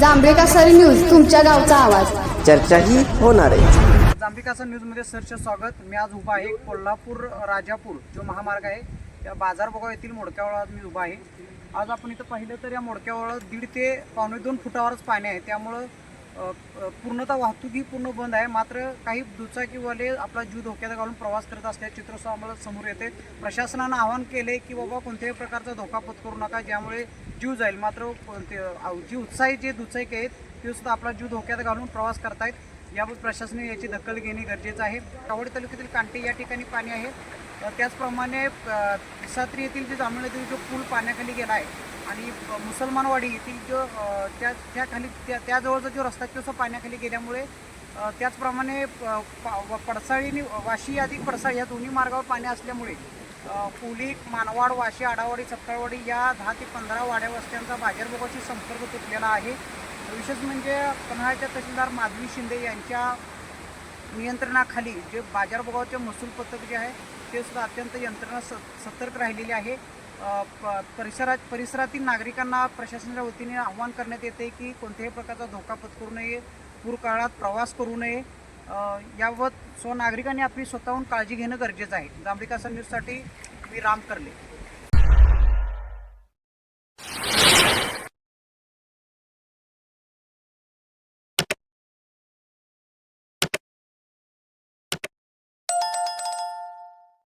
जांभळे कासारी news तुमच्या गावचा आवाज. चर्चाही होणार आहे. जांभिकाचा न्यूजमध्ये सरचे स्वागत. मी आज उभा आहे कोल्हापूर राजापूर जो महामार्ग आहे त्या बाजारबोगाव येथील मोडक्यावळ आज मी उभा आहे. आज आपण इथं पाहिलं तर या मोडक्यावळ दीड ते पावणे दोन फुटावरच पाणी आहे. त्यामुळं पूर्णतः वाहतूक ही पूर्ण बंद आहे. मात्र काही दुचाकीवाले आपला जीव धोक्यात घालून प्रवास करत असल्याचे चित्र आम्हाला समोर येते. प्रशासनानं आवाहन केले की बाबा कोणत्याही प्रकारचा धोका पत्करू नका ज्यामुळे जीव जाईल. मात्र जी उत्साही जे दुचाकी आहेत ते सुद्धा आपला जीव धोक्यात घालून प्रवास करतायत. यावर प्रशासनाने याची दखल घेणे गरजेचं आहे. कावड तालुक्यातील कांटे या ठिकाणी पाणी आहे. त्याचप्रमाणे सत्री सात्री येथील जे जांभळ येथील जो पूल पाण्याखाली गेला आहे आणि मुसलमानवाडी येथील जो त्या त्याखाली त्या त्याजवळचा जो रस्ता आहे तो पाण्याखाली गेल्यामुळे त्याचप्रमाणे प पडसाळी आणि वाशी अधिक पडसाळी या दोन्ही मार्गावर पाणी असल्यामुळे पुली मानवाड वाशी आडावाडी सपकाळवाडी या दहा ते पंधरा वाड्या वस्त्यांचा बाजारभोगाशी संपर्क तुटलेला आहे. विशेष म्हणजे पन्हाळ्याच्या तहसीलदार माधवी शिंदे यांच्या नियंत्रणाखाली जे बाजारभोगावचे महसूल पथक जे आहे ते सुद्धा अत्यंत यंत्रणा स सतर्क राहिलेली आहे. प- परिसरात परिसरातील नागरिकांना प्रशासनाच्या वतीने आव्हान करण्यात येते की कोणत्याही प्रकारचा धोका पत्करू नये पूर काळात प्रवास करू नये. यावत याबाबत स्व नागरिकांनी आपली स्वतःहून काळजी घेणं गरजेचं आहे. जांभिका न्यूजसाठी मी राम करले.